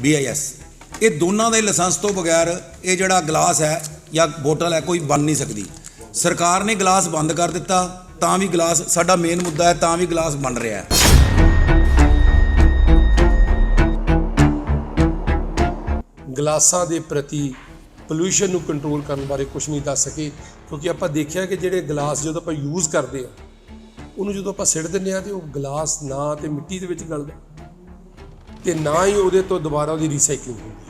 BIS ਇਹ ਦੋਨਾਂ ਦੇ ਲਾਇਸੈਂਸ ਤੋਂ ਬਗੈਰ ਇਹ ਜਿਹੜਾ ਗਲਾਸ ਹੈ ਜਾਂ ਬੋਟਲ ਹੈ, ਕੋਈ ਬਣ ਨਹੀਂ ਸਕਦੀ। ਸਰਕਾਰ ਨੇ ਗਲਾਸ ਬੰਦ ਕਰ ਦਿੱਤਾ, ਤਾਂ ਵੀ ਗਲਾਸ, ਸਾਡਾ ਮੇਨ ਮੁੱਦਾ ਹੈ, ਤਾਂ ਵੀ ਗਲਾਸ ਬਣ ਰਿਹਾ ਹੈ। ਗਲਾਸਾਂ ਦੇ ਪ੍ਰਤੀ ਪੋਲੂਸ਼ਨ ਨੂੰ ਕੰਟਰੋਲ ਕਰਨ ਬਾਰੇ ਕੁਝ ਨਹੀਂ ਦੱਸ ਸਕੇ, ਕਿਉਂਕਿ ਆਪਾਂ ਦੇਖਿਆ ਕਿ ਜਿਹੜੇ ਗਲਾਸ ਜਦੋਂ ਆਪਾਂ ਯੂਜ਼ ਕਰਦੇ ਆ ਉਹਨੂੰ ਜਦੋਂ ਆਪਾਂ ਸਿੱਟ ਦਿੰਦੇ ਆ ਤੇ ਉਹ ਗਲਾਸ ਨਾ ਤੇ ਮਿੱਟੀ ਦੇ ਵਿੱਚ ਗਲਦਾ ਤੇ ਨਾ ਹੀ ਉਹਦੇ ਤੋਂ ਦੁਬਾਰਾ ਉਹਦੀ ਰੀਸਾਈਕਲਿੰਗ ਹੁੰਦੀ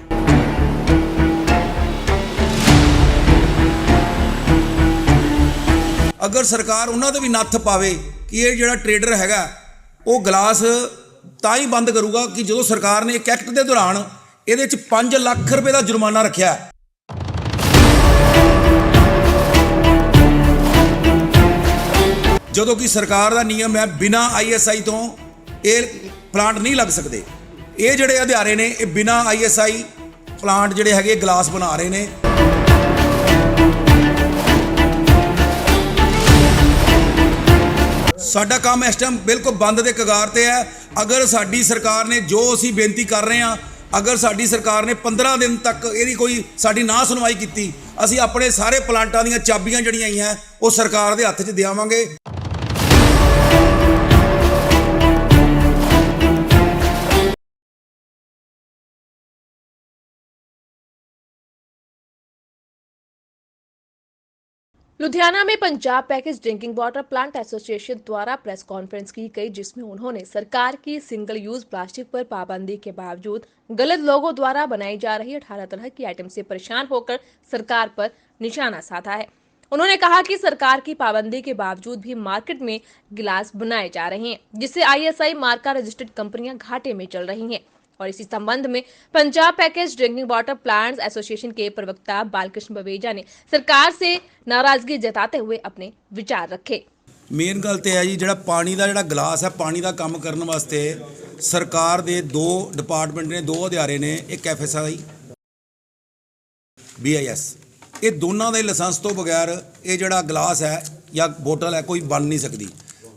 ਅਗਰ ਸਰਕਾਰ ਉਹਨਾਂ ਤੇ ਵੀ ਨੱਥ ਪਾਵੇ ਕਿ ਇਹ ਜਿਹੜਾ ਟਰੇਡਰ ਹੈਗਾ, ਉਹ ਗਲਾਸ ਤਾਂ ਹੀ ਬੰਦ ਕਰੂਗਾ ਕਿ ਜਦੋਂ ਸਰਕਾਰ ਨੇ ਇੱਕ ਐਕਟ ਦੇ ਦੌਰਾਨ ਇਹਦੇ ਚ 5 ਲੱਖ ਰੁਪਏ ਦਾ ਜੁਰਮਾਨਾ ਰੱਖਿਆ। ਜਦੋਂ ਕਿ ਸਰਕਾਰ ਦਾ ਨਿਯਮ ਹੈ, ਬਿਨਾ ਆਈਐਸਆਈ ਤੋਂ ਇਹ ਪਲਾਂਟ ਨਹੀਂ ਲੱਗ ਸਕਦੇ। ਇਹ ਜਿਹੜੇ ਅਧਿਆਰੇ ਨੇ, ਇਹ ਬਿਨਾ ਆਈਐਸਆਈ ਪਲਾਂਟ ਜਿਹੜੇ ਹੈਗੇ, ਗਲਾਸ ਬਣਾ ਰਹੇ ਨੇ। ਸਾਡਾ ਕੰਮ ਇਸ ਟਾਈਮ ਬਿਲਕੁਲ ਬੰਦ ਦੇ ਕਗਾਰ ਤੇ ਹੈ। ਅਗਰ ਸਾਡੀ ਸਰਕਾਰ ਨੇ ਜੋ ਅਸੀਂ ਬੇਨਤੀ ਕਰ ਰਹੇ ਹਾਂ, ਅਗਰ ਸਾਡੀ ਸਰਕਾਰ ਨੇ 15 ਦਿਨ ਤੱਕ ਇਹਦੀ ਕੋਈ ਸਾਡੀ ਨਾ ਸੁਣਵਾਈ ਕੀਤੀ, ਅਸੀਂ ਆਪਣੇ ਸਾਰੇ ਪਲਾਂਟਾਂ ਦੀਆਂ ਚਾਬੀਆਂ ਜਿਹੜੀਆਂ ਆਈਆਂ, ਉਹ ਸਰਕਾਰ ਦੇ ਹੱਥ 'ਚ ਦੇਵਾਂਗੇ लुधियाना में Punjab package drinking water plant association द्वारा प्रेस कॉन्फ्रेंस की गई, जिसमें उन्होंने सरकार की सिंगल यूज़ प्लास्टिक पर पाबंदी के बावजूद गलत लोगों द्वारा बनाई जा रही अठारह तरह की आइटम से परेशान होकर सरकार पर निशाना साधा है। उन्होंने कहा कि सरकार की पाबंदी के बावजूद भी मार्केट में गिलास बनाए जा रहे हैं, जिससे आईएसआई मार्का रजिस्टर्ड कंपनियाँ घाटे में चल रही हैं। और इसी संबंध में Punjab package drinking water plants association के प्रवक्ता बालकृष्ण बवेजा ने सरकार से नाराजगी जताते हुए अपने विचार रखे ਮੇਨ ਗੱਲ ਤੇ ਹੈ ਜੀ ਜਿਹੜਾ ਪਾਣੀ ਦਾ ਜਿਹੜਾ ਗਲਾਸ ਹੈ ਪਾਣੀ ਦਾ ਕੰਮ ਕਰਨ ਵਾਸਤੇ ਸਰਕਾਰ ਦੇ ਦੋ ਡਿਪਾਰਟਮੈਂਟ ਨੇ ਦੋ ਅਧਿਆਰੇ ਨੇ ਇੱਕ ਐਫਐਸਆਈ BIS ਇਹ ਦੋਨਾਂ ਦੇ ਲਾਇਸੈਂਸ ਤੋਂ ਬਗੈਰ ਇਹ ਜਿਹੜਾ ਗਲਾਸ ਹੈ ਜਾਂ ਬੋਤਲ ਹੈ ਕੋਈ ਬਣ ਨਹੀਂ ਸਕਦੀ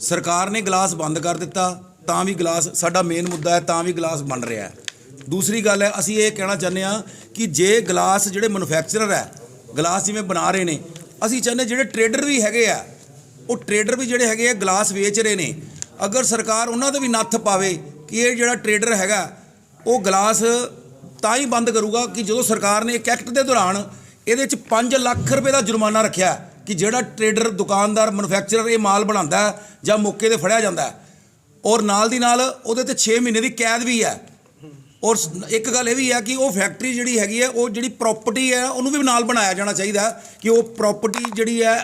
ਸਰਕਾਰ ਨੇ ਗਲਾਸ ਬੰਦ ਕਰ ਦਿੱਤਾ ਤਾਂ ਵੀ ਗਲਾਸ, ਸਾਡਾ ਮੇਨ ਮੁੱਦਾ ਹੈ, ਤਾਂ ਵੀ ਗਲਾਸ ਬਣ ਰਿਹਾ ਹੈ। ਦੂਸਰੀ ਗੱਲ ਹੈ, ਅਸੀਂ ਇਹ ਕਹਿਣਾ ਚਾਹੁੰਦੇ ਹਾਂ ਕਿ ਜੇ ਗਲਾਸ ਜਿਹੜੇ ਮੈਨੂਫੈਕਚਰਰ ਹੈ, ਗਲਾਸ ਜਿਵੇਂ ਬਣਾ ਰਹੇ ਨੇ, ਅਸੀਂ ਚਾਹੁੰਦੇ ਜਿਹੜੇ ਟਰੇਡਰ ਵੀ ਹੈਗੇ ਆ, ਉਹ ਟਰੇਡਰ ਵੀ ਜਿਹੜੇ ਹੈਗੇ ਆ, ਗਲਾਸ ਵੇਚ ਰਹੇ ਨੇ। ਅਗਰ ਸਰਕਾਰ ਉਹਨਾਂ ਤੇ ਵੀ ਨੱਥ ਪਾਵੇ ਕਿ ਇਹ ਜਿਹੜਾ ਟਰੇਡਰ ਹੈਗਾ, ਉਹ ਗਲਾਸ ਤਾਂ ਹੀ ਬੰਦ ਕਰੂਗਾ ਕਿ ਜਦੋਂ ਸਰਕਾਰ ਨੇ ਇੱਕ ਐਕਟ ਦੇ ਦੌਰਾਨ ਇਹਦੇ ਚ 5 ਲੱਖ ਰੁਪਏ ਦਾ ਜੁਰਮਾਨਾ ਰੱਖਿਆ ਕਿ ਜਿਹੜਾ ਟਰੇਡਰ ਦੁਕਾਨਦਾਰ ਮੈਨੂਫੈਕਚਰਰ ਇਹ ਮਾਲ ਬਣਾਉਂਦਾ ਜਾਂ ਮੌਕੇ ਤੇ ਫੜਿਆ ਜਾਂਦਾ ਔਰ ਨਾਲ ਦੀ ਨਾਲ ਉਹਦੇ ਤੇ 6 ਮਹੀਨੇ ਦੀ ਕੈਦ ਵੀ ਹੈ। ਔਰ ਇੱਕ ਗੱਲ ਇਹ ਵੀ ਹੈ ਕਿ ਉਹ ਫੈਕਟਰੀ ਜਿਹੜੀ ਹੈਗੀ ਹੈ, ਉਹ ਜਿਹੜੀ ਪ੍ਰਾਪਰਟੀ ਹੈ, ਉਹਨੂੰ ਵੀ ਨਾਲ ਬਣਾਇਆ ਜਾਣਾ ਚਾਹੀਦਾ ਕਿ ਉਹ ਪ੍ਰਾਪਰਟੀ ਜਿਹੜੀ ਹੈ,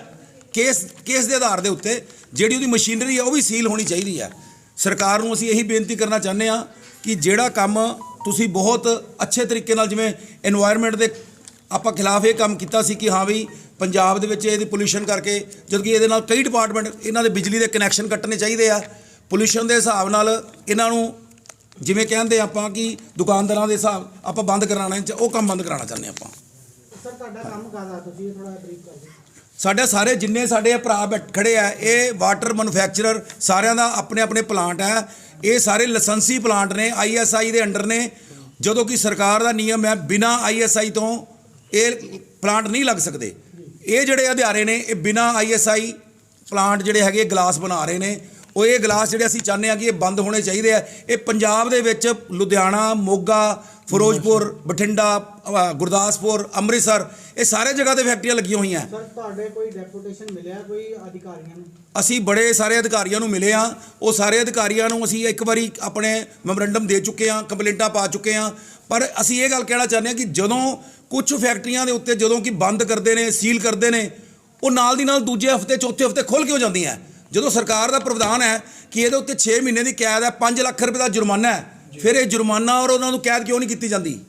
ਕੇਸ ਕੇਸ ਦੇ ਆਧਾਰ ਦੇ ਉੱਤੇ ਜਿਹੜੀ ਉਹਦੀ ਮਸ਼ੀਨਰੀ ਹੈ, ਉਹ ਵੀ ਸੀਲ ਹੋਣੀ ਚਾਹੀਦੀ ਹੈ। ਸਰਕਾਰ ਨੂੰ ਅਸੀਂ ਇਹੀ ਬੇਨਤੀ ਕਰਨਾ ਚਾਹੁੰਦੇ ਆ ਕਿ ਜਿਹੜਾ ਕੰਮ ਤੁਸੀਂ ਬਹੁਤ ਅੱਛੇ ਤਰੀਕੇ ਨਾਲ ਜਿਵੇਂ এনवायरमेंट ਦੇ ਆਪਾਂ ਖਿਲਾਫ ਇਹ ਕੰਮ ਕੀਤਾ ਸੀ ਕਿ ਹਾਂ ਵੀ ਪੰਜਾਬ ਦੇ ਵਿੱਚ ਇਹਦੀ ਪੋਲੂਸ਼ਨ ਕਰਕੇ ਜਦਕਿ ਇਹਦੇ ਨਾਲ ਕਈ ਡਿਪਾਰਟਮੈਂਟ ਇਹਨਾਂ ਦੇ ਬਿਜਲੀ ਦੇ ਕਨੈਕਸ਼ਨ ਕੱਟਣੇ ਚਾਹੀਦੇ ਆ। ਪੋਲੂਸ਼ਨ ਦੇ ਹਿਸਾਬ ਨਾਲ ਇਹਨਾਂ ਨੂੰ ਜਿਵੇਂ ਕਹਿੰਦੇ ਆਪਾਂ ਕਿ ਦੁਕਾਨਦਾਰਾਂ ਦੇ ਹਿਸਾਬ ਆਪਾਂ ਬੰਦ ਕਰਾਉਣਾ ਹੈ, ਉਹ ਕੰਮ ਬੰਦ ਕਰਾਉਣਾ ਚਾਹੁੰਦੇ ਆਪਾਂ। ਸਰ ਤੁਹਾਡਾ ਕੰਮ ਕਾਹਦਾ ਤੁਸੀਂ ਥੋੜਾ ਬਰੀਫ ਕਰ ਦਿਓ। ਸਾਡੇ ਸਾਰੇ ਜਿੰਨੇ ਸਾਡੇ ਭਰਾ ਬੈਠ ਖੜੇ ਆ ਇਹ ਵਾਟਰ ਮੈਨੂਫੈਕਚਰਰ ਸਾਰਿਆਂ ਦਾ ਆਪਣੇ ਆਪਣੇ ਪਲਾਂਟ ਹੈ। ਇਹ ਸਾਰੇ ਲਾਇਸੈਂਸੀ ਪਲਾਂਟ ਨੇ ਆਈਐਸਆਈ ਦੇ ਅੰਡਰ ਨੇ। ਜਦੋਂ ਕਿ ਸਰਕਾਰ ਦਾ ਨਿਯਮ ਹੈ ਬਿਨਾ ਆਈਐਸਆਈ ਤੋਂ ਇਹ ਪਲਾਂਟ ਨਹੀਂ ਲੱਗ ਸਕਦੇ। ਇਹ ਜਿਹੜੇ ਅਧਿਆਰੇ ਨੇ ਇਹ ਬਿਨਾ ਆਈਐਸਆਈ ਪਲਾਂਟ ਜਿਹੜੇ ਹੈਗੇ ਗਲਾਸ ਬਣਾ ਰਹੇ ਨੇ। ਉਹ ਇਹ ਗਲਾਸ ਜਿਹੜੇ ਅਸੀਂ ਚਾਹੁੰਦੇ ਆ ਕਿ ਇਹ ਬੰਦ ਹੋਣੇ ਚਾਹੀਦੇ ਆ। ਇਹ ਪੰਜਾਬ ਦੇ ਵਿੱਚ ਲੁਧਿਆਣਾ ਮੋਗਾ ਫਿਰੋਜ਼ਪੁਰ ਬਠਿੰਡਾ ਗੁਰਦਾਸਪੁਰ ਅੰਮ੍ਰਿਤਸਰ ਇਹ ਸਾਰੇ ਜਗ੍ਹਾ ਤੇ ਫੈਕਟਰੀਆਂ ਲੱਗੀਆਂ ਹੋਈਆਂ। ਸਰ ਤੁਹਾਡੇ ਕੋਈ ਡੈਪੂਟੇਸ਼ਨ ਮਿਲਿਆ ਕੋਈ ਅਧਿਕਾਰੀਆਂ ਨੂੰ? ਅਸੀਂ ਬੜੇ ਸਾਰੇ ਅਧਿਕਾਰੀਆਂ ਨੂੰ ਮਿਲੇ ਆ ਉਹ ਸਾਰੇ ਅਧਿਕਾਰੀਆਂ ਨੂੰ ਅਸੀਂ ਇੱਕ ਵਾਰੀ ਆਪਣੇ ਮੈਮੋਰੰਡਮ ਦੇ ਚੁੱਕੇ ਆ ਕੰਪਲੇਂਟਾਂ ਪਾ ਚੁੱਕੇ ਆ ਪਰ ਅਸੀਂ ਇਹ ਗੱਲ ਕਹਿਣਾ ਚਾਹੁੰਦੇ ਆ ਕਿ ਜਦੋਂ ਕੁਝ ਫੈਕਟਰੀਆਂ ਦੇ ਉੱਤੇ ਜਦੋਂ ਕਿ ਬੰਦ ਕਰਦੇ ਨੇ ਸੀਲ ਕਰਦੇ ਨੇ ਉਹ ਨਾਲ ਦੀ ਨਾਲ ਦੂਜੇ ਹਫ਼ਤੇ ਚੌਥੇ ਹਫ਼ਤੇ ਖੁੱਲ ਕਿਉਂ ਜਾਂਦੀਆਂ? ਜਦੋਂ ਸਰਕਾਰ ਦਾ ਪ੍ਰਾਵਧਾਨ ਹੈ ਕਿ ਇਹਦੇ ਉੱਤੇ 6 ਮਹੀਨੇ ਦੀ ਕੈਦ ਹੈ 5 ਲੱਖ ਰੁਪਏ ਦਾ ਜੁਰਮਾਨਾ ਹੈ ਫਿਰ ਇਹ ਜੁਰਮਾਨਾ ਔਰ ਉਹਨਾਂ ਨੂੰ ਕੈਦ ਕਿਉਂ ਨਹੀਂ ਕੀਤੀ ਜਾਂਦੀ?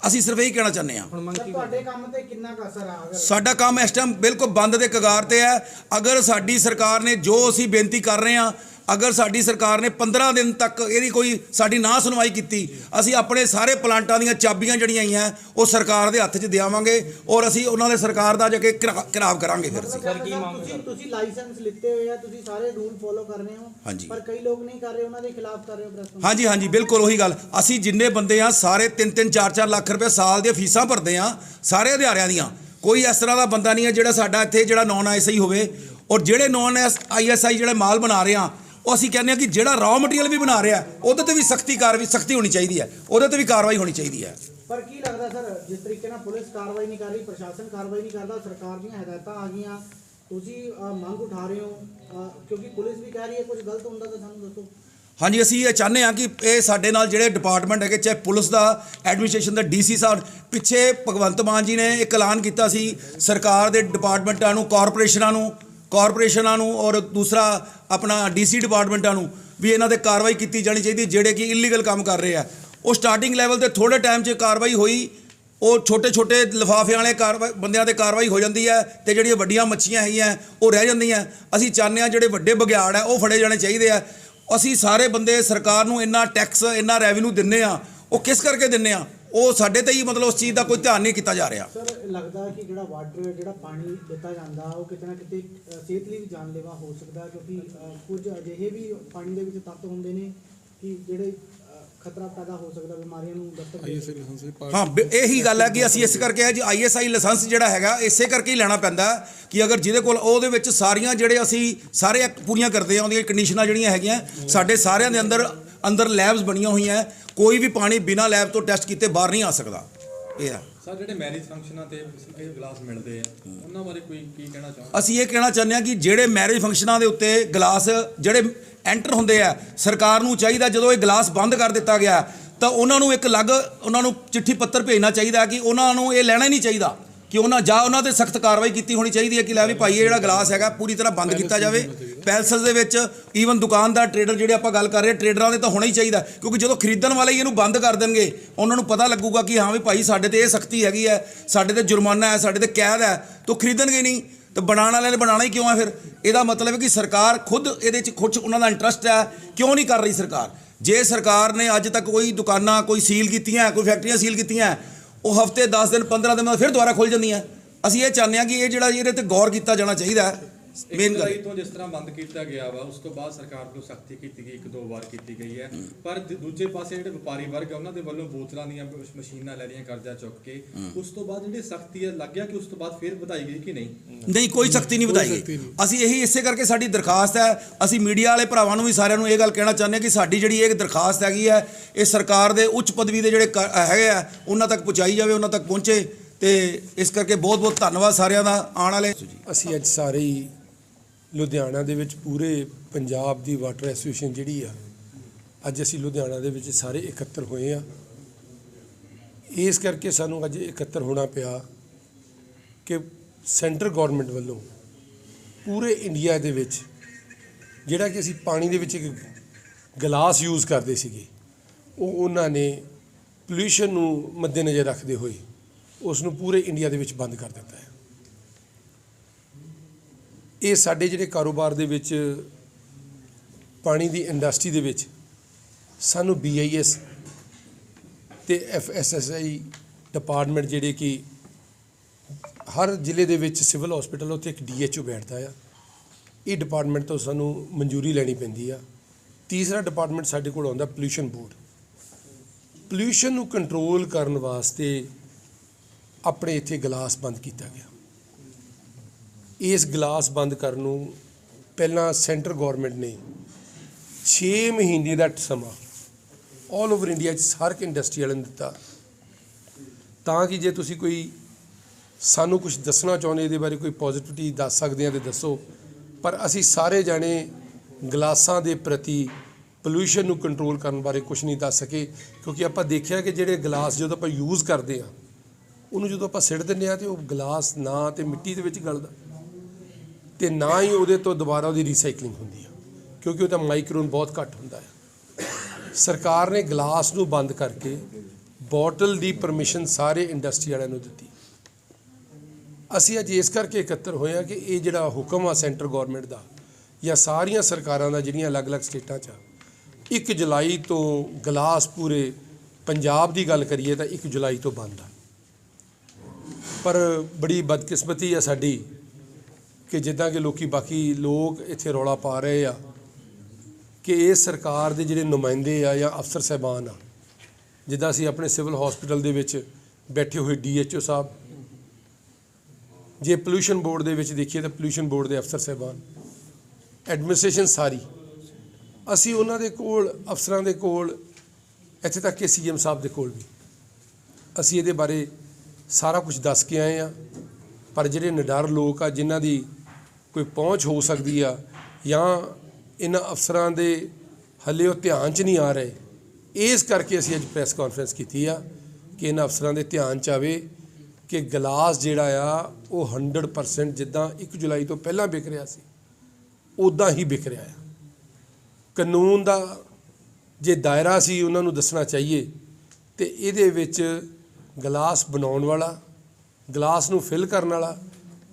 ਅਸੀਂ ਸਿਰਫ ਇਹੀ ਕਹਿਣਾ ਚਾਹੁੰਦੇ ਸਰ ਤੁਹਾਡੇ ਕੰਮ ਤੇ ਕਿੰਨਾ ਕੁ ਅਸਰ ਆ? ਅਗਰ ਸਾਡਾ ਕੰਮ ਇਸ ਟਾਈਮ ਬਿਲਕੁਲ ਬੰਦ ਦੇ ਕਗਾਰ ਤੇ ਹੈ। ਅਗਰ ਸਾਡੀ ਸਰਕਾਰ ਨੇ ਜੋ ਅਸੀਂ ਬੇਨਤੀ ਕਰ ਰਹੇ ਹਾਂ ਅਗਰ ਸਾਡੀ ਸਰਕਾਰ ਨੇ 15 ਦਿਨ ਤੱਕ ਇਹਦੀ ਕੋਈ ਸਾਡੀ ਨਾ ਸੁਣਵਾਈ ਕੀਤੀ ਅਸੀਂ ਆਪਣੇ ਸਾਰੇ ਪਲਾਂਟਾਂ ਦੀਆਂ ਚਾਬੀਆਂ ਜਿਹੜੀਆਂ ਆਈਆਂ ਉਹ ਸਰਕਾਰ ਦੇ ਹੱਥ 'ਚ ਦਿਆਵਾਂਗੇ ਔਰ ਅਸੀਂ ਉਹਨਾਂ ਦੇ ਸਰਕਾਰ ਦਾ ਜਾ ਕੇ ਘਿਰਾਵ ਕਰਾਂਗੇ ਫਿਰ ਅਸੀਂ। ਸਰ ਤੁਸੀਂ ਤੁਸੀਂ ਲਾਇਸੈਂਸ ਲਿੱਤੇ ਹੋਏ ਆ ਤੁਸੀਂ ਸਾਰੇ ਰੂਲ ਫੋਲੋ ਕਰ ਰਹੇ ਹੋ ਹਾਂਜੀ। ਪਰ ਕਈ ਲੋਕ ਨਹੀਂ ਕਰ ਰਹੇ ਉਹਨਾਂ ਦੇ ਖਿਲਾਫ ਕਰ ਰਹੇ ਹੋ ਪ੍ਰੈਸ ਹਾਂਜੀ ਹਾਂਜੀ ਬਿਲਕੁਲ ਉਹੀ ਗੱਲ। ਅਸੀਂ ਜਿੰਨੇ ਬੰਦੇ ਆ ਸਾਰੇ 3-3 4-4 ਲੱਖ ਰੁਪਏ ਸਾਲ ਦੀਆਂ ਫੀਸਾਂ ਭਰਦੇ ਆ ਸਾਰੇ ਅਧਿਆਰਿਆਂ ਦੀਆਂ। ਕੋਈ ਇਸ ਤਰ੍ਹਾਂ ਦਾ ਬੰਦਾ ਨਹੀਂ ਹੈ ਜਿਹੜਾ ਸਾਡਾ ਇੱਥੇ ਜਿਹੜਾ ਨਾਨ ਆਈਐਸਆਈ ਹੋਵੇ। ਔਰ ਜਿਹੜੇ ਨਾਨ ਆਈਐਸਆਈ ਜਿਹੜੇ ਮਾਲ ਬਣਾ ਰਹੇ ਆ ਉਹ ਅਸੀਂ ਕਹਿੰਦੇ ਆ ਕਿ ਜਿਹੜਾ ਰਾਅ ਮਟੀਰੀਅਲ ਵੀ ਬਣਾ ਰਿਹਾ ਉਹਦੇ ਤੇ ਵੀ ਸਖਤੀ ਕਾਰਵਾਈ ਸਖਤੀ ਹੋਣੀ ਚਾਹੀਦੀ ਹੈ ਉਹਦੇ ਤੇ ਵੀ ਕਾਰਵਾਈ ਹੋਣੀ ਚਾਹੀਦੀ ਹੈ। ਪਰ ਕੀ ਲੱਗਦਾ ਸਰ ਜਿਸ ਤਰੀਕੇ ਨਾਲ ਪੁਲਿਸ ਕਾਰਵਾਈ ਨਹੀਂ ਕਰ ਰਹੀ ਪ੍ਰਸ਼ਾਸਨ ਕਾਰਵਾਈ ਨਹੀਂ ਕਰਦਾ ਸਰਕਾਰ ਦੀਆਂ ਹਦਾਇਤਾਂ ਆ ਗਈਆਂ ਤੁਸੀਂ ਮੰਗ ਉਠਾ ਰਹੇ ਹੋ ਕਿਉਂਕਿ ਪੁਲਿਸ ਵੀ ਕਹਿ ਰਹੀ ਹੈ ਕੁਝ ਗਲਤ ਹੁੰਦਾ ਤਾਂ ਸਾਨੂੰ ਦੱਸੋ। ਹਾਂਜੀ ਅਸੀਂ ਇਹ ਚਾਹੁੰਦੇ ਹਾਂ ਕਿ ਇਹ ਸਾਡੇ ਨਾਲ ਜਿਹੜੇ ਡਿਪਾਰਟਮੈਂਟ ਹੈਗੇ ਚਾਹੇ ਪੁਲਿਸ ਦਾ ਐਡਮਿਨਿਸਟ੍ਰੇਸ਼ਨ ਦਾ ਡੀਸੀ ਸਾਹਿਬ ਪਿੱਛੇ ਭਗਵੰਤ ਮਾਨ ਜੀ ਨੇ ਇੱਕ ਐਲਾਨ ਕੀਤਾ ਸੀ ਸਰਕਾਰ ਦੇ ਡਿਪਾਰਟਮੈਂਟਾਂ ਨੂੰ ਕਾਰਪੋਰੇਸ਼ਨਾਂ ਨੂੰ ਕਾਰਪੋਰੇਸ਼ਨਾਂ ਨੂੰ ਔਰ ਦੂਸਰਾ ਆਪਣਾ ਡੀਸੀ ਡਿਪਾਰਟਮੈਂਟਾਂ ਨੂੰ ਵੀ ਇਹਨਾਂ ਤੇ ਕਾਰਵਾਈ ਕੀਤੀ ਜਾਣੀ ਚਾਹੀਦੀ, ਜਿਹੜੇ ਕਿ ਇਲੀਗਲ ਕੰਮ ਕਰ ਰਹੇ ਆ। ਉਹ ਸਟਾਰਟਿੰਗ ਲੈਵਲ ਤੇ ਥੋੜੇ ਟਾਈਮ 'ਚ ਕਾਰਵਾਈ ਹੋਈ, ਉਹ ਛੋਟੇ ਛੋਟੇ ਲਿਫਾਫਿਆਂ ਵਾਲੇ ਕਾਰਵਾਈ, ਬੰਦਿਆਂ ਤੇ ਕਾਰਵਾਈ ਹੋ ਜਾਂਦੀ ਹੈ ਤੇ ਜਿਹੜੀਆਂ ਵੱਡੀਆਂ ਮੱਛੀਆਂ ਹੈਗੀਆਂ, ਉਹ ਰਹਿ ਜਾਂਦੀਆਂ। ਅਸੀਂ ਚਾਹੁੰਦੇ ਹਾਂ ਜਿਹੜੇ ਵੱਡੇ ਬਗਿਆੜ ਆ, ਉਹ ਫੜੇ ਜਾਣੇ ਚਾਹੀਦੇ ਆ। ਅਸੀਂ ਸਾਰੇ ਬੰਦੇ ਸਰਕਾਰ ਨੂੰ ਇੰਨਾ ਟੈਕਸ ਇੰਨਾ ਰੈਵਨਿਊ ਦਿੰਨੇ ਆ ਉਹ ਕਿਸ ਕਰਕੇ ਦਿੰਨੇ ਆ ਉਹ ਸਾਡੇ ਤੇ ਹੀ ਮਤਲਬ ਉਸ ਚੀਜ਼ ਦਾ ਕੋਈ ਧਿਆਨ ਨਹੀਂ ਕੀਤਾ ਜਾ ਰਿਹਾ ਸਰ ਲੱਗਦਾ ਕਿ ਜਿਹੜਾ ਵਾਟਰ ਜਿਹੜਾ ਪਾਣੀ ਦਿੱਤਾ ਜਾਂਦਾ ਉਹ ਕਿਤੇ ਨਾ ਕਿਤੇ ਸਿਹਤ ਲਈ ਵੀ ਜਾਨਲੇਵਾ ਹੋ ਸਕਦਾ ਕਿਉਂਕਿ ਕੁਝ ਅਜਿਹੇ ਵੀ ਪਾਣੀ ਦੇ ਵਿੱਚ ਤੱਤ ਹੁੰਦੇ ਨੇ ਕਿ ਜਿਹੜੇ ਖਤਰਾ ਪੈਦਾ ਹੋ ਸਕਦਾ ਬਿਮਾਰੀਆਂ ਨੂੰ ਦਸਤਕ ਸਕਦੇ। ਹਾਂ ਇਹੀ ਗੱਲ ਹੈ ਕਿ ਅਸੀਂ ਇਸ ਕਰਕੇ ਹੈ ਜੀ ਆਈਐਸਆਈ ਲਾਇਸੈਂਸ ਜਿਹੜਾ ਹੈਗਾ ਇਸੇ ਕਰਕੇ ਹੀ ਲੈਣਾ ਪੈਂਦਾ ਕਿ ਅਗਰ ਜਿਹਦੇ ਕੋਲ ਉਹਦੇ ਵਿੱਚ ਸਾਰੀਆਂ ਜਿਹੜੇ ਅਸੀਂ ਸਾਰੇ ਐਕਟ ਪੂਰੀਆਂ ਕਰਦੇ ਆ ਉਹਦੀਆਂ ਕੰਡੀਸ਼ਨਾਂ ਜਿਹੜੀਆਂ ਹੈਗੀਆਂ ਸਾਡੇ ਸਾਰਿਆਂ ਦੇ ਅੰਦਰ ਅੰਦਰ ਲੈਬਸ ਬਣੀਆਂ ਹੋਈਆਂ। ਕੋਈ ਵੀ ਪਾਣੀ ਬਿਨਾਂ ਲੈਬ ਤੋਂ ਟੈਸਟ ਕੀਤੇ ਬਾਹਰ ਨਹੀਂ ਆ ਸਕਦਾ। ਇਹ ਹੈ। ਸਰ ਜਿਹੜੇ ਮੈਰਿਜ ਫੰਕਸ਼ਨਾਂ ਤੇ ਇਹ ਗਲਾਸ ਮਿਲਦੇ ਆ ਉਹਨਾਂ ਬਾਰੇ ਕੋਈ ਕੀ ਕਹਿਣਾ ਚਾਹੋਗੇ? ਅਸੀਂ ਇਹ ਕਹਿਣਾ ਚਾਹੁੰਦੇ ਹਾਂ ਕਿ ਜਿਹੜੇ ਮੈਰਿਜ ਫੰਕਸ਼ਨਾਂ ਦੇ ਉੱਤੇ ਗਲਾਸ ਜਿਹੜੇ ਐਂਟਰ ਹੁੰਦੇ ਆ ਸਰਕਾਰ ਨੂੰ ਚਾਹੀਦਾ ਜਦੋਂ ਇਹ ਗਲਾਸ ਬੰਦ ਕਰ ਦਿੱਤਾ ਗਿਆ ਤਾਂ ਉਹਨਾਂ ਨੂੰ ਇੱਕ ਅਲੱਗ ਉਹਨਾਂ ਨੂੰ ਚਿੱਠੀ ਪੱਤਰ ਭੇਜਣਾ ਚਾਹੀਦਾ ਕਿ ਉਹਨਾਂ ਨੂੰ ਇਹ ਲੈਣਾ ਹੀ ਨਹੀਂ ਚਾਹੀਦਾ ਕਿ ਉਹਨਾਂ ਜਾਂ ਉਹਨਾਂ ਤੇ ਸਖਤ ਕਾਰਵਾਈ ਕੀਤੀ ਹੋਣੀ ਚਾਹੀਦੀ ਹੈ ਕਿ ਲੈ ਵੀ ਭਾਈ ਇਹ ਜਿਹੜਾ ਗਲਾਸ ਹੈਗਾ ਪੂਰੀ ਤਰ੍ਹਾਂ ਬੰਦ ਕੀਤਾ ਜਾਵੇ। ਪੈਲਸਸ ਦੇ ਵਿੱਚ ਈਵਨ ਦੁਕਾਨਦਾਰ ਟਰੇਡਰ ਜਿਹੜੇ ਆਪਾਂ ਗੱਲ ਕਰ ਰਹੇ ਟਰੇਡਰਾਂ ਦੇ ਤਾਂ ਹੋਣਾ ਹੀ ਚਾਹੀਦਾ ਕਿਉਂਕਿ ਜਦੋਂ ਖਰੀਦਣ ਵਾਲੇ ਹੀ ਇਹਨੂੰ ਬੰਦ ਕਰ ਦੇਣਗੇ, ਉਹਨਾਂ ਨੂੰ ਪਤਾ ਲੱਗੂਗਾ ਕਿ ਹਾਂ ਵੀ ਭਾਈ ਸਾਡੇ ਤੇ ਇਹ ਸਖਤੀ ਹੈਗੀ ਹੈ, ਸਾਡੇ ਤੇ ਜੁਰਮਾਨਾ ਹੈ, ਸਾਡੇ ਤੇ ਕੈਦ ਹੈ, ਤਾਂ ਖਰੀਦਣਗੇ ਨਹੀਂ। ਤਾਂ ਬਣਾਉਣ ਵਾਲਿਆਂ ਨੇ ਬਣਾਉਣਾ ਹੀ ਕਿਉਂ ਹੈ ਫਿਰ? ਇਹਦਾ ਮਤਲਬ ਹੈ ਕਿ ਸਰਕਾਰ ਖੁਦ ਇਹਦੇ 'ਚ ਖੁਦ ਉਹਨਾਂ ਦਾ ਇੰਟਰਸਟ ਹੈ, ਕਿਉਂ ਨਹੀਂ ਕਰ ਰਹੀ ਸਰਕਾਰ? ਜੇ ਸਰਕਾਰ ਨੇ ਅੱਜ ਤੱਕ ਕੋਈ ਦੁਕਾਨਾਂ, ਕੋਈ ਸੀਲ ਕੀਤੀਆਂ, ਕੋਈ ਫੈਕਟਰੀਆਂ ਸੀਲ ਕੀਤੀਆਂ, ਉਹ ਹਫ਼ਤੇ 10 ਦਿਨ 15 ਦਿਨ ਬਾਅਦ ਫਿਰ ਦੁਬਾਰਾ ਖੁੱਲ ਜਾਂਦੀਆਂ। ਅਸੀਂ ਇਹ ਚਾਹੁੰਦੇ ਹਾਂ ਕਿ ਇਹ ਜਿਹੜਾ ਇਹਦੇ ਤੇ ਗੌਰ ਕੀਤਾ ਜਾਣਾ ਚਾਹੀਦਾ ਹੈ। ਮੇਨ ਇੱਕ ਗੱਲ। ਤੋਂ ਜਿਸ ਤਰ੍ਹਾਂ ਬੰਦ ਕੀਤਾ ਗਿਆ ਵਾ ਉਸ ਤੋਂ ਬਾਅਦ ਸਰਕਾਰ ਵੱਲੋਂ ਸਖਤੀ ਕੀਤੀ ਗਈ ਇੱਕ ਦੋ ਵਾਰ ਕੀਤੀ ਗਈ ਹੈ। ਪਰ ਦੂਜੇ ਪਾਸੇ ਜਿਹੜੇ ਵਪਾਰੀ ਵਰਗ ਆ ਉਹਨਾਂ ਦੇ ਵੱਲੋਂ ਬੋਤਲਾਂ ਦੀਆਂ ਮਸ਼ੀਨਾਂ ਲੈ ਲਈਆਂ ਕਰਜ਼ਾ ਚੁੱਕ ਕੇ। ਉਸ ਤੋਂ ਬਾਅਦ ਜਿਹੜੀ ਸਖਤੀ ਹੈ ਲੱਗਿਆ ਕਿ ਉਸ ਤੋਂ ਬਾਅਦ ਫਿਰ ਵਧਾਈ ਗਈ ਕਿ ਨਹੀਂ? ਨਹੀਂ ਕੋਈ ਸਖਤੀ ਨਹੀਂ ਵਧਾਈ ਗਈ। ਅਸੀਂ ਇਹੀ ਇਸੇ ਕਰਕੇ ਸਾਡੀ ਦਰਖਾਸਤ ਹੈ ਅਸੀਂ ਮੀਡੀਆ ਵਾਲੇ ਭਰਾਵਾਂ ਨੂੰ ਵੀ ਸਾਰਿਆਂ ਨੂੰ ਇਹ ਗੱਲ ਕਹਿਣਾ ਚਾਹੁੰਦੇ ਹਾਂ ਕਿ ਸਾਡੀ ਜਿਹੜੀ ਇਹ ਦਰਖਾਸਤ ਹੈਗੀ ਹੈ ਇਹ ਸਰਕਾਰ ਦੇ ਉੱਚ ਪਦਵੀ ਦੇ ਜਿਹੜੇ ਹੈਗੇ ਆ ਉਹਨਾਂ ਤੱਕ ਪਹੁੰਚਾਈ ਜਾਵੇ ਉਹਨਾਂ ਤੱਕ ਪਹੁੰਚੇ। ਤੇ ਇਸ ਕਰਕੇ ਬਹੁਤ ਬਹੁਤ ਧੰਨਵਾਦ ਸਾਰਿਆਂ ਦਾ ਆਉਣ ਵਾਲੇ। ਅਸੀਂ ਅੱਜ ਸਾਰੇ ਹੀ ਲੁਧਿਆਣਾ ਦੇ ਵਿੱਚ ਪੂਰੇ ਪੰਜਾਬ ਦੀ ਵਾਟਰ ਐਸੋਸੀਏਸ਼ਨ ਜਿਹੜੀ ਆ, ਅੱਜ ਅਸੀਂ ਲੁਧਿਆਣਾ ਦੇ ਵਿੱਚ ਸਾਰੇ ਇਕੱਤਰ ਹੋਏ ਆ। ਇਸ ਕਰਕੇ ਸਾਨੂੰ ਅੱਜ ਇਕੱਤਰ ਹੋਣਾ ਪਿਆ ਕਿ ਸੈਂਟਰ ਗਵਰਨਮੈਂਟ ਵੱਲੋਂ ਪੂਰੇ ਇੰਡੀਆ ਦੇ ਵਿੱਚ ਜਿਹੜਾ ਕਿ ਅਸੀਂ ਪਾਣੀ ਦੇ ਵਿੱਚ ਇੱਕ ਗਲਾਸ ਯੂਜ਼ ਕਰਦੇ ਸੀਗੇ, ਉਹ ਉਹਨਾਂ ਨੇ ਪੋਲਿਊਸ਼ਨ ਨੂੰ ਮੱਦੇਨਜ਼ਰ ਰੱਖਦੇ ਹੋਏ ਉਸ ਨੂੰ ਪੂਰੇ ਇੰਡੀਆ ਦੇ ਵਿੱਚ ਬੰਦ ਕਰ ਦਿੱਤਾ ਹੈ। ਇਹ ਸਾਡੇ ਜਿਹੜੇ ਕਾਰੋਬਾਰ ਦੇ ਵਿੱਚ ਪਾਣੀ ਦੀ ਇੰਡਸਟਰੀ ਦੇ ਵਿੱਚ ਸਾਨੂੰ BIS ਤੇ FSSAI ਡਿਪਾਰਟਮੈਂਟ ਜਿਹੜੇ ਕਿ ਹਰ ਜ਼ਿਲ੍ਹੇ ਦੇ ਵਿੱਚ ਸਿਵਲ ਹਸਪੀਟਲ ਉੱਥੇ ਇੱਕ DHO ਬੈਠਦਾ ਆ। ਇਹ ਡਿਪਾਰਟਮੈਂਟ ਤੋਂ ਸਾਨੂੰ ਮਨਜ਼ੂਰੀ ਲੈਣੀ ਪੈਂਦੀ ਆ। ਤੀਸਰਾ ਡਿਪਾਰਟਮੈਂਟ ਸਾਡੇ ਕੋਲ ਆਉਂਦਾ ਪੋਲਿਊਸ਼ਨ ਬੋਰਡ ਪੋਲਿਊਸ਼ਨ ਨੂੰ ਕੰਟਰੋਲ ਕਰਨ ਵਾਸਤੇ ਆਪਣੇ ਇੱਥੇ ਗਲਾਸ ਬੰਦ ਕੀਤਾ ਗਿਆ। ਇਸ ਗਲਾਸ ਬੰਦ ਕਰਨ ਨੂੰ ਪਹਿਲਾਂ ਸੈਂਟਰ ਗਵਰਨਮੈਂਟ ਨੇ 6 ਮਹੀਨੇ ਦਾ ਸਮਾਂ ਆਲ ਓਵਰ ਇੰਡੀਆ 'ਚ ਹਰ ਇੱਕ ਇੰਡਸਟਰੀ ਵਾਲਿਆਂ ਨੂੰ ਦਿੱਤਾ। ਤਾਂ ਕਿ ਜੇ ਤੁਸੀਂ ਕੋਈ ਸਾਨੂੰ ਕੁਝ ਦੱਸਣਾ ਚਾਹੁੰਦੇ ਇਹਦੇ ਬਾਰੇ ਕੋਈ ਪੋਜ਼ਿਟਿਵਿਟੀ ਦੱਸ ਸਕਦੇ ਆ ਤੇ ਦੱਸੋ। ਪਰ ਅਸੀਂ ਸਾਰੇ ਜਾਣੇ ਗਲਾਸਾਂ ਦੇ ਪ੍ਰਤੀ ਪੋਲਿਊਸ਼ਨ ਨੂੰ ਕੰਟਰੋਲ ਕਰਨ ਬਾਰੇ ਕੁਝ ਨਹੀਂ ਦੱਸ ਸਕੇ, ਕਿਉਂਕਿ ਆਪਾਂ ਦੇਖਿਆ ਕਿ ਜਿਹੜੇ ਗਲਾਸ ਜਦੋਂ ਆਪਾਂ ਯੂਜ਼ ਕਰਦੇ ਆ, ਉਹਨੂੰ ਜਦੋਂ ਆਪਾਂ ਸਿੱਟ ਦਿੰਦੇ ਆ ਤੇ ਉਹ ਗਲਾਸ ਨਾ ਤੇ ਮਿੱਟੀ ਦੇ ਵਿੱਚ ਗਲਦਾ। ਤੇ ਨਾ ਹੀ ਉਹਦੇ ਤੋਂ ਦੁਬਾਰਾ ਉਹਦੀ ਰੀਸਾਈਕਲਿੰਗ ਹੁੰਦੀ ਆ, ਕਿਉਂਕਿ ਉਹਦਾ ਮਾਈਕਰੋਨ ਬਹੁਤ ਘੱਟ ਹੁੰਦਾ ਹੈ ਸਰਕਾਰ ਨੇ ਗਲਾਸ ਨੂੰ ਬੰਦ ਕਰਕੇ ਬੋਟਲ ਦੀ ਪਰਮਿਸ਼ਨ ਸਾਰੇ ਇੰਡਸਟਰੀ ਵਾਲਿਆਂ ਨੂੰ ਦਿੱਤੀ। ਅਸੀਂ ਅੱਜ ਇਸ ਕਰਕੇ ਇਕੱਤਰ ਹੋਏ ਆ ਕਿ ਇਹ ਜਿਹੜਾ ਹੁਕਮ ਆ ਸੈਂਟਰ ਗਵਰਨਮੈਂਟ ਦਾ ਜਾਂ ਸਾਰੀਆਂ ਸਰਕਾਰਾਂ ਦਾ, ਜਿਹੜੀਆਂ ਅਲੱਗ-ਅਲੱਗ ਸਟੇਟਾਂ 'ਚ ਆ 1 ਜੁਲਾਈ ਤੋਂ ਗਲਾਸ ਪੂਰੇ ਪੰਜਾਬ ਦੀ ਗੱਲ ਕਰੀਏ ਤਾਂ 1 ਜੁਲਾਈ ਤੋਂ ਬੰਦ ਆ। ਪਰ ਬੜੀ ਬਦਕਿਸਮਤੀ ਆ ਸਾਡੀ ਕਿ ਜਿੱਦਾਂ ਕਿ ਲੋਕੀ ਬਾਕੀ ਲੋਕ ਇੱਥੇ ਰੌਲਾ ਪਾ ਰਹੇ ਆ ਕਿ ਇਹ ਸਰਕਾਰ ਦੇ ਜਿਹੜੇ ਨੁਮਾਇੰਦੇ ਆ ਜਾਂ ਅਫਸਰ ਸਹਿਬਾਨ ਆ, ਜਿੱਦਾਂ ਅਸੀਂ ਆਪਣੇ ਸਿਵਲ ਹਸਪੀਟਲ ਦੇ ਵਿੱਚ ਬੈਠੇ ਹੋਏ ਡੀਐਚਓ ਸਾਹਿਬ, ਜੇ ਪੋਲੂਸ਼ਨ ਬੋਰਡ ਦੇ ਵਿੱਚ ਦੇਖੀਏ ਤਾਂ ਪੋਲੂਸ਼ਨ ਬੋਰਡ ਦੇ ਅਫਸਰ ਸਹਿਬਾਨ, ਐਡਮਿਨਿਸਟ੍ਰੇਸ਼ਨ ਸਾਰੀ, ਅਸੀਂ ਉਹਨਾਂ ਦੇ ਕੋਲ, ਅਫਸਰਾਂ ਦੇ ਕੋਲ, ਇੱਥੇ ਤੱਕ ਕਿ ਸੀਐਮ ਸਾਹਿਬ ਦੇ ਕੋਲ ਵੀ। ਅਸੀਂ ਇਹਦੇ ਬਾਰੇ ਸਾਰਾ ਕੁਝ ਦੱਸ ਕੇ ਆਏ ਆ, ਪਰ ਜਿਹੜੇ ਨਿਡਰ ਲੋਕ ਆ, ਜਿਨ੍ਹਾਂ ਦੀ ਕੋਈ ਪਹੁੰਚ ਹੋ ਸਕਦੀ ਆ ਜਾਂ ਇਹਨਾਂ ਅਫਸਰਾਂ ਦੇ ਹੱਲੇ ਉਹ ਧਿਆਨ 'ਚ ਨਹੀਂ ਆ ਰਹੇ। ਇਸ ਕਰਕੇ ਅਸੀਂ ਅੱਜ ਪ੍ਰੈਸ ਕਾਨਫਰੰਸ ਕੀਤੀ ਆ ਕਿ ਇਹਨਾਂ ਅਫਸਰਾਂ ਦੇ ਧਿਆਨ 'ਚ ਆਵੇ ਕਿ ਗਲਾਸ ਜਿਹੜਾ ਆ ਉਹ 100% ਜਿੱਦਾਂ 1 ਜੁਲਾਈ ਤੋਂ ਪਹਿਲਾਂ ਵਿਕ ਰਿਹਾ ਸੀ ਉਦਾਂ ਹੀ ਵਿਕ ਰਿਹਾ ਆ। ਕਾਨੂੰਨ ਦਾ ਜੇ ਦਾਇਰਾ ਸੀ ਉਹਨਾਂ ਨੂੰ ਦੱਸਣਾ ਚਾਹੀਏ ਤੇ ਇਹਦੇ ਵਿੱਚ ਗਲਾਸ ਬਣਾਉਣ ਵਾਲਾ, ਗਲਾਸ ਨੂੰ ਫਿਲ ਕਰਨ ਵਾਲਾ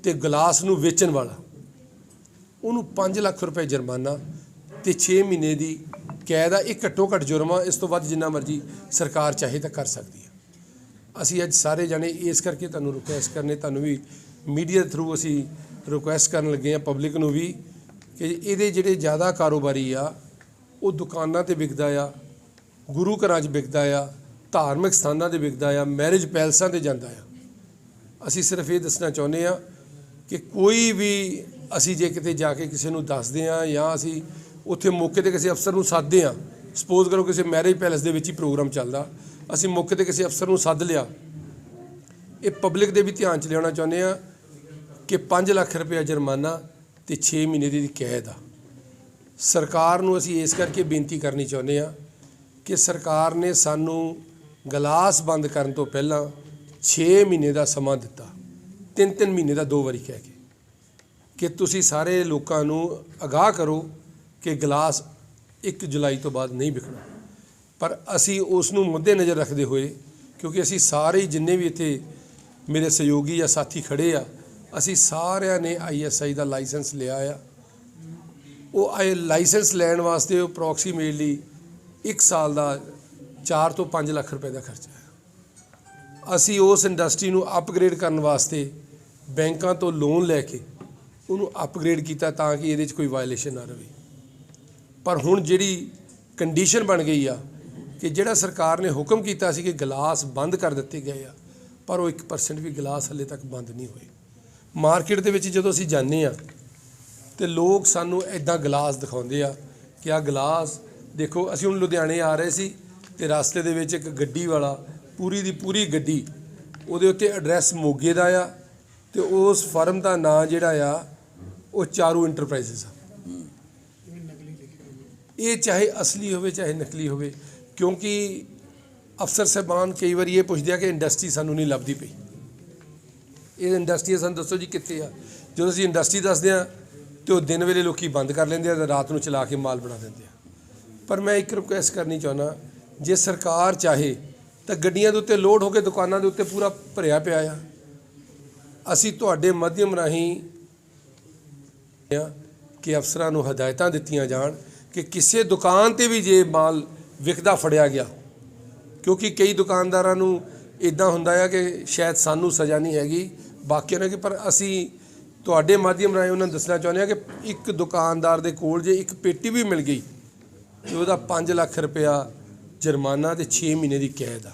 ਤੇ ਗਲਾਸ ਨੂੰ ਵੇਚਣ ਵਾਲਾ ਉਹਨੂੰ 5 ਲੱਖ ਰੁਪਏ ਜੁਰਮਾਨਾ ਤੇ 6 ਮਹੀਨੇ ਦੀ ਕੈਦ ਆ। ਇਹ ਘੱਟੋ ਘੱਟ ਜੁਰਮਾ ਇਸ ਤੋਂ ਵੱਧ ਜਿੰਨਾ ਮਰਜ਼ੀ ਸਰਕਾਰ ਚਾਹੇ ਤਾਂ ਕਰ ਸਕਦੀ ਹੈ ਅਸੀਂ ਅੱਜ ਸਾਰੇ ਜਣੇ ਇਸ ਕਰਕੇ ਤੁਹਾਨੂੰ ਰਿਕੁਐਸਟ ਕਰਨੇ, ਤੁਹਾਨੂੰ ਵੀ ਮੀਡੀਆ ਥਰੂ ਅਸੀਂ ਰਿਕੁਐਸਟ ਕਰਨ ਲੱਗੇ ਆ ਪਬਲਿਕ ਨੂੰ ਵੀ, ਕਿ ਇਹਦੇ ਜਿਹੜੇ ਜ਼ਿਆਦਾ ਕਾਰੋਬਾਰੀ ਆ, ਉਹ ਦੁਕਾਨਾਂ ਤੇ ਵਿਕਦਾ ਆ, ਗੁਰੂ ਘਰਾਂ 'ਚ ਵਿਕਦਾ ਆ, ਧਾਰਮਿਕ ਸਥਾਨਾਂ ਤੇ ਵਿਕਦਾ ਆ ਮੈਰਿਜ ਪੈਲਸਾਂ ਤੇ ਜਾਂਦਾ ਆ। ਅਸੀਂ ਸਿਰਫ ਇਹ ਦੱਸਣਾ ਚਾਹੁੰਦੇ ਆ ਕਿ ਕੋਈ ਵੀ ਅਸੀਂ ਜੇ ਕਿਤੇ ਜਾ ਕੇ ਕਿਸੇ ਨੂੰ ਦੱਸਦੇ ਆ ਜਾਂ ਅਸੀਂ ਉੱਥੇ ਮੌਕੇ ਤੇ ਕਿਸੇ ਅਫਸਰ ਨੂੰ ਸੱਦਦੇ ਆ ਸਪੋਜ਼ ਕਰੋ ਕਿਸੇ ਮੈਰਿਜ ਪੈਲੇਸ ਦੇ ਵਿੱਚ ਹੀ ਪ੍ਰੋਗਰਾਮ ਚੱਲਦਾ, ਅਸੀਂ ਮੌਕੇ ਤੇ ਕਿਸੇ ਅਫਸਰ ਨੂੰ ਸੱਦ ਲਿਆ। ਇਹ ਪਬਲਿਕ ਦੇ ਵੀ ਧਿਆਨ ਚ ਲਿਆਉਣਾ ਚਾਹੁੰਦੇ ਆ ਕਿ 5 ਲੱਖ ਰੁਪਏ ਜੁਰਮਾਨਾ ਤੇ 6 ਮਹੀਨੇ ਦੀ ਕੈਦ ਆ। ਸਰਕਾਰ ਨੂੰ ਅਸੀਂ ਇਸ ਕਰਕੇ ਬੇਨਤੀ ਕਰਨੀ ਚਾਹੁੰਦੇ ਆ ਕਿ ਸਰਕਾਰ ਨੇ ਸਾਨੂੰ ਗਲਾਸ ਬੰਦ ਕਰਨ ਤੋਂ ਪਹਿਲਾਂ 6 ਮਹੀਨੇ ਦਾ ਸਮਾਂ ਦਿੱਤਾ ਤਿੰਨ ਤਿੰਨ ਮਹੀਨੇ ਦਾ ਦੋ ਵਾਰੀ ਕਹਿ ਕੇ। ਕਿ ਤੁਸੀਂ ਸਾਰੇ ਲੋਕਾਂ ਨੂੰ ਅਗਾਹ ਕਰੋ ਕਿ ਗਲਾਸ 1 ਜੁਲਾਈ ਤੋਂ ਬਾਅਦ ਨਹੀਂ ਵਿਕਣਾ। ਪਰ ਅਸੀਂ ਉਸ ਨੂੰ ਮੁੱਦੇ ਨਜ਼ਰ ਰੱਖਦੇ ਹੋਏ, ਕਿਉਂਕਿ ਅਸੀਂ ਸਾਰੇ ਜਿੰਨੇ ਵੀ ਇੱਥੇ ਮੇਰੇ ਸਹਿਯੋਗੀ ਜਾਂ ਸਾਥੀ ਖੜੇ ਆ, ਅਸੀਂ ਸਾਰਿਆਂ ਨੇ ਆਈਐਸਆਈ ਦਾ ਲਾਇਸੈਂਸ ਲਿਆ ਆ। ਉਹ ਆਏ ਲਾਇਸੈਂਸ ਲੈਣ ਵਾਸਤੇ ਉਹ ਅਪਰੋਕਸੀਮੇਟਲੀ 1 ਸਾਲ ਦਾ 4 ਤੋਂ 5 ਲੱਖ ਰੁਪਏ ਦਾ ਖਰਚਾ ਹੈ। ਅਸੀਂ ਉਸ ਇੰਡਸਟਰੀ ਨੂੰ ਅਪਗ੍ਰੇਡ ਕਰਨ ਵਾਸਤੇ ਬੈਂਕਾਂ ਤੋਂ ਲੋਨ ਲੈ ਕੇ ਉਹਨੂੰ ਅਪਗ੍ਰੇਡ ਕੀਤਾ ਤਾਂ ਕਿ ਇਹਦੇ 'ਚ ਕੋਈ ਵਾਇਲੇਸ਼ਨ ਨਾ ਰਹੇ ਪਰ ਹੁਣ ਜਿਹੜੀ ਕੰਡੀਸ਼ਨ ਬਣ ਗਈ ਆ ਕਿ ਜਿਹੜਾ ਸਰਕਾਰ ਨੇ ਹੁਕਮ ਕੀਤਾ ਸੀ ਕਿ ਗਲਾਸ ਬੰਦ ਕਰ ਦਿੱਤੇ ਗਏ ਆ, ਪਰ ਉਹ 1% ਵੀ ਗਲਾਸ ਹਲੇ ਤੱਕ ਬੰਦ ਨਹੀਂ ਹੋਏ। ਮਾਰਕੀਟ ਦੇ ਵਿੱਚ ਜਦੋਂ ਅਸੀਂ ਜਾਂਦੇ ਆ, ਤੇ ਲੋਕ ਸਾਨੂੰ ਐਦਾਂ ਗਲਾਸ ਦਿਖਾਉਂਦੇ ਆ ਕਿ ਆ ਗਲਾਸ ਦੇਖੋ, ਅਸੀਂ ਹੁਣ ਲੁਧਿਆਣੇ ਆ ਰਹੇ ਸੀ ਤੇ ਰਸਤੇ ਦੇ ਵਿੱਚ ਇੱਕ ਗੱਡੀ ਵਾਲਾ, ਪੂਰੀ ਦੀ ਪੂਰੀ ਗੱਡੀ, ਉਹਦੇ ਉੱਤੇ ਐਡਰੈਸ ਮੋਗੇ ਦਾ ਆ ਤੇ ਉਸ ਫਰਮ ਦਾ ਨਾਂ ਜਿਹੜਾ ਆ ਉਹ ਚਾਰੂ ਇੰਟਰਪ੍ਰਾਈਜ਼ਸ ਆ। ਇਹ ਚਾਹੇ ਅਸਲੀ ਹੋਵੇ, ਚਾਹੇ ਨਕਲੀ ਹੋਵੇ, ਕਿਉਂਕਿ ਅਫਸਰ ਸਾਹਿਬਾਨ ਕਈ ਵਾਰੀ ਇਹ ਪੁੱਛਦੇ ਆ ਕਿ ਇੰਡਸਟਰੀ ਸਾਨੂੰ ਨਹੀਂ ਲੱਭਦੀ ਪਈ। ਇਹ ਇੰਡਸਟਰੀ ਸਾਨੂੰ ਦੱਸੋ ਜੀ ਕਿੱਥੇ ਆ? ਜਦੋਂ ਅਸੀਂ ਇੰਡਸਟਰੀ ਦੱਸਦੇ ਆ, ਤੇ ਉਹ ਦਿਨ ਵੇਲੇ ਲੋਕੀ ਬੰਦ ਕਰ ਲੈਂਦੇ ਆ ਤੇ ਰਾਤ ਨੂੰ ਚਲਾ ਕੇ ਮਾਲ ਬਣਾ ਦਿੰਦੇ ਆ। ਪਰ ਮੈਂ ਇੱਕ ਰਿਕੁਐਸਟ ਕਰਨੀ ਚਾਹੁੰਦਾ, ਜੇ ਸਰਕਾਰ ਚਾਹੇ, ਤਾਂ ਗੱਡੀਆਂ ਦੇ ਉੱਤੇ ਲੋਡ ਹੋ ਕੇ ਦੁਕਾਨਾਂ ਦੇ ਉੱਤੇ ਪੂਰਾ ਭਰਿਆ ਪਿਆ ਆ। ਅਸੀਂ ਤੁਹਾਡੇ ਮਾਧਿਅਮ ਰਾਹੀਂ ਕਿ ਅਫਸਰਾਂ ਨੂੰ ਹਦਾਇਤਾਂ ਦਿੱਤੀਆਂ ਜਾਣ ਕਿ ਕਿਸੇ ਦੁਕਾਨ ਤੇ ਵੀ ਜੇ ਮਾਲ ਵਿਕਦਾ ਫੜਿਆ ਗਿਆ, ਕਿਉਂਕਿ ਕਈ ਦੁਕਾਨਦਾਰਾਂ ਨੂੰ ਇਦਾਂ ਹੁੰਦਾ ਆ ਕਿ ਸ਼ਾਇਦ ਸਾਨੂੰ ਸਜ਼ਾ ਨਹੀਂ ਹੈਗੀ ਬਾਕੀਆਂ ਨੂੰ ਕਿ ਪਰ ਅਸੀਂ ਤੁਹਾਡੇ ਮਾਧਿਅਮ ਰਾਹੀਂ ਉਹਨਾਂ ਨੂੰ ਦੱਸਣਾ ਚਾਹੁੰਦੇ ਹਾਂ ਕਿ ਇੱਕ ਦੁਕਾਨਦਾਰ ਦੇ ਕੋਲ ਜੇ ਇੱਕ ਪੇਟੀ ਵੀ ਮਿਲ ਗਈ ਤੇ ਉਹਦਾ 5 ਲੱਖ ਰੁਪਇਆ ਜੁਰਮਾਨਾ ਤੇ 6 ਮਹੀਨੇ ਦੀ ਕੈਦ ਆ।